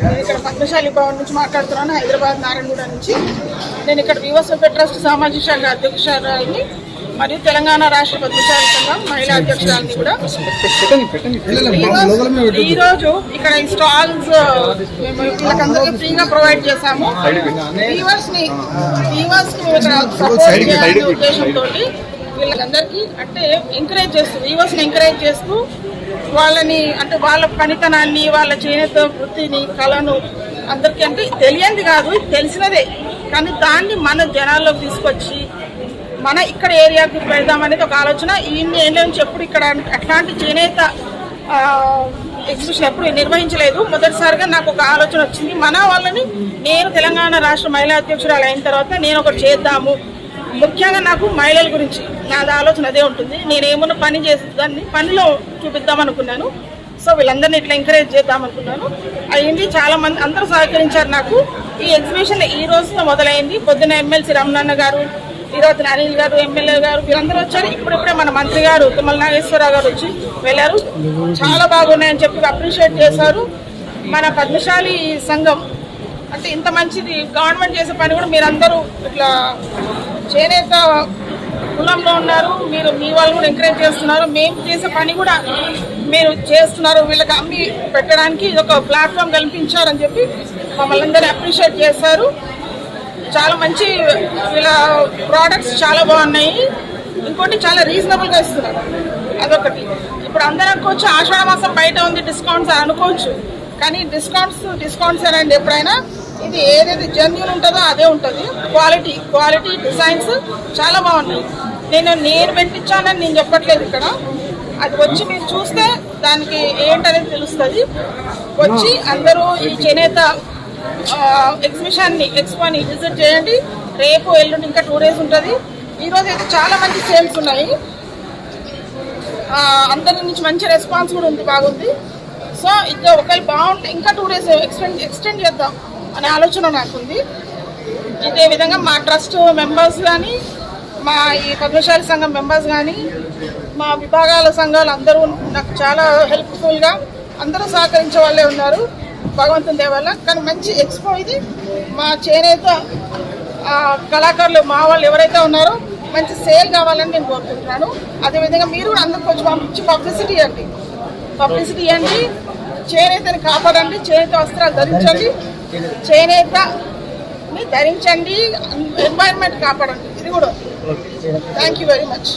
నేను ఇక్కడ పద్మశాలి భవన్ నుంచి మాట్లాడుతున్నాను హైదరాబాద్ నారాయణగూడ నుంచి. నేను ఇక్కడ వివస్వపేట ట్రస్ట్ సామాజిక శాఖ అధ్యక్షురాలని మరియు తెలంగాణ రాష్ట్ర పద్మశాలి సంఘం మహిళా అధ్యక్షురాలని కూడా. ఈ రోజు ఇక్కడ ఈ స్టాల్స్ మేము వీళ్ళకందరికీ ఫ్రీగా ప్రొవైడ్ చేశాము. వీవర్స్ని వీవర్స్ని మేము ఇక్కడ సపోర్ట్ చేయాలనే ఉద్దేశంతో వీళ్ళకందరికీ అంటే ఎంకరేజ్ చేస్తూ వీవర్స్ని ఎంకరేజ్ చేస్తూ వాళ్ళని అంటే వాళ్ళ పనితనాన్ని వాళ్ళ చేనేత వృత్తిని కళను అందరికీ అంటే తెలియంది కాదు తెలిసినదే. కానీ దాన్ని మన జనాల్లోకి తీసుకొచ్చి మన ఇక్కడ ఏరియాకి పెడదామనేది ఒక ఆలోచన. ఇన్ని ఏళ్ళ నుంచి ఎప్పుడు ఇక్కడ అట్లాంటి చేనేత ఎగ్జిబిషన్ ఎప్పుడు నిర్వహించలేదు. మొదటిసారిగా నాకు ఒక ఆలోచన వచ్చింది. మన వాళ్ళని నేను తెలంగాణ రాష్ట్ర మహిళా అధ్యక్షురాలు అయిన తర్వాత నేను ఒకటి చేద్దాము ముఖ్యంగా నాకు మహిళల గురించి నాది ఆలోచన అదే ఉంటుంది. నేనేమన్నా పని చేసేదాన్ని పనిలో చూపిద్దాం అనుకున్నాను. సో వీళ్ళందరినీ ఇట్లా ఎంకరేజ్ చేద్దాం అనుకున్నాను. అయ్యింది. చాలా మంది అందరూ సహకరించారు నాకు. ఈ ఎగ్జిబిషన్ ఈ రోజుతో మొదలైంది. పొద్దున ఎమ్మెల్సీ రమణన్న గారు ఈ రోజు అనిల్ గారు ఎమ్మెల్యే గారు వీళ్ళందరూ వచ్చారు. ఇప్పుడిప్పుడే మన మంత్రి గారు తుమ్మల నాగేశ్వరరావు గారు వచ్చి వెళ్ళారు. చాలా బాగున్నాయని చెప్పి అప్రిషియేట్ చేశారు. మన పద్మశాలి సంఘం అంటే ఇంత మంచిది. గవర్నమెంట్ చేసే పని కూడా మీరందరూ ఇట్లా చేనేత కులంలో ఉన్నారు. మీరు మీ వాళ్ళు కూడా ఎంకరేజ్ చేస్తున్నారు. మేము చేసే పని కూడా మీరు చేస్తున్నారు. వీళ్ళకి అమ్మి పెట్టడానికి ఇది ఒక ప్లాట్ఫామ్ కల్పించారని చెప్పి మమ్మల్ని అందరూ అప్రిషియేట్ చేశారు. చాలా మంచి వీళ్ళ ప్రోడక్ట్స్ చాలా బాగున్నాయి. ఇంకోటి చాలా రీజనబుల్గా ఇస్తున్నారు. అదొకటి. ఇప్పుడు అందరూ అనుకోవచ్చు ఆషాఢ మాసం బయట ఉంది డిస్కౌంట్స్ అని అనుకోవచ్చు. కానీ డిస్కౌంట్స్ డిస్కౌంట్స్ అనండి ఎప్పుడైనా ఇది ఏదైతే జెన్యున్ ఉంటుందో అదే ఉంటుంది. క్వాలిటీ క్వాలిటీ డిజైన్స్ చాలా బాగున్నాయి. నేను నేను పెట్టించానని నేను చెప్పట్లేదు ఇక్కడ. అది వచ్చి మీరు చూస్తే దానికి ఏంటనేది తెలుస్తుంది. వచ్చి అందరూ ఈ చేనేత ఎగ్జిబిషన్ని ఎక్స్పోని విజిట్ చేయండి. రేపు ఎల్లుండి ఇంకా టూ డేస్ ఉంటుంది. ఈరోజు అయితే చాలా మంచి సేల్స్ ఉన్నాయి. అందరి నుంచి మంచి రెస్పాన్స్ కూడా ఉంది బాగుంది. సో ఇంకా ఒకవేళ బాగుంటే ఇంకా టూ డేస్ ఎక్స్టెండ్ ఎక్స్టెండ్ చేద్దాం అనే ఆలోచన నాకుంది. ఇదే విధంగా మా ట్రస్ట్ మెంబర్స్ కానీ మా ఈ పద్మశాలి సంఘం మెంబర్స్ కానీ మా విభాగాల సంఘాలు అందరూ నాకు చాలా హెల్ప్ఫుల్గా అందరూ సహకరించే వాళ్ళే ఉన్నారు భగవంతుని దేవల్ల కానీ మంచి ఎక్స్పో ఇది. మా చేనేత కళాకారులు మా వాళ్ళు ఎవరైతే ఉన్నారో మంచి సేల్ కావాలని నేను కోరుకుంటున్నాను. అదేవిధంగా మీరు కూడా కొంచెం వచ్చి పంపించి పబ్లిసిటీ ఇవ్వండి. పబ్లిసిటీ ఇవ్వండి. చేనేతని కాపాడండి. చేనేత వస్త్రాలు ధరించండి. చేనేత చేనేతని ధరించండి ఎన్వైరన్మెంట్ కాపాడండి. ఇది కూడా. Thank you very much